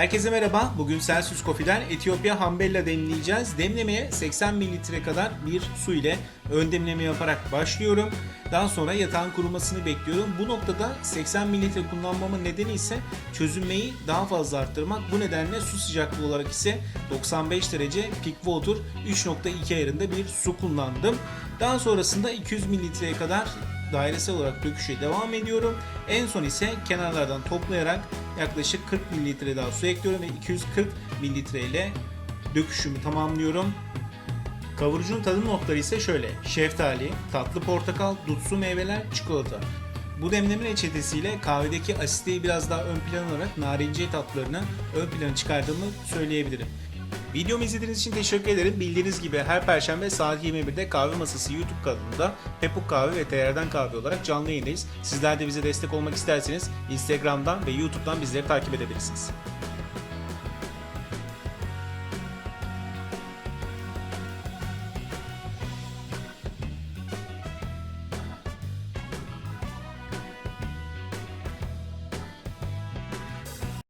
Herkese merhaba. Bugün Celsius Coffee'den Etiyopya Hambella demleyeceğiz. Demlemeye 80 mililitre kadar bir su ile ön demleme yaparak başlıyorum. Daha sonra yatağın kurumasını bekliyorum. Bu noktada 80 mililitre kullanmamın nedeni ise çözünmeyi daha fazla arttırmak. Bu nedenle su sıcaklığı olarak ise 95 derece peak water 3.2 ayarında bir su kullandım. Daha sonrasında 200 mililitreye kadar dairesel olarak döküşe devam ediyorum. En son ise kenarlardan toplayarak yaklaşık 40 mililitre daha su ekliyorum ve 240 mililitre ile döküşümü tamamlıyorum. Kavurucunun tadım notları ise şöyle. Şeftali, tatlı portakal, dutsu meyveler, çikolata. Bu demleme reçetesiyle kahvedeki asitliği biraz daha ön plan olarak narenciye tatlarını ön plana çıkardığımı söyleyebilirim. Videomu izlediğiniz için teşekkür ederim. Bildiğiniz gibi her perşembe saat 21'de Kahve Masası YouTube kanalında Pepuk Kahve ve TR'den Kahve olarak canlı yayındayız. Sizler de bize destek olmak isterseniz Instagram'dan ve YouTube'dan bizleri takip edebilirsiniz.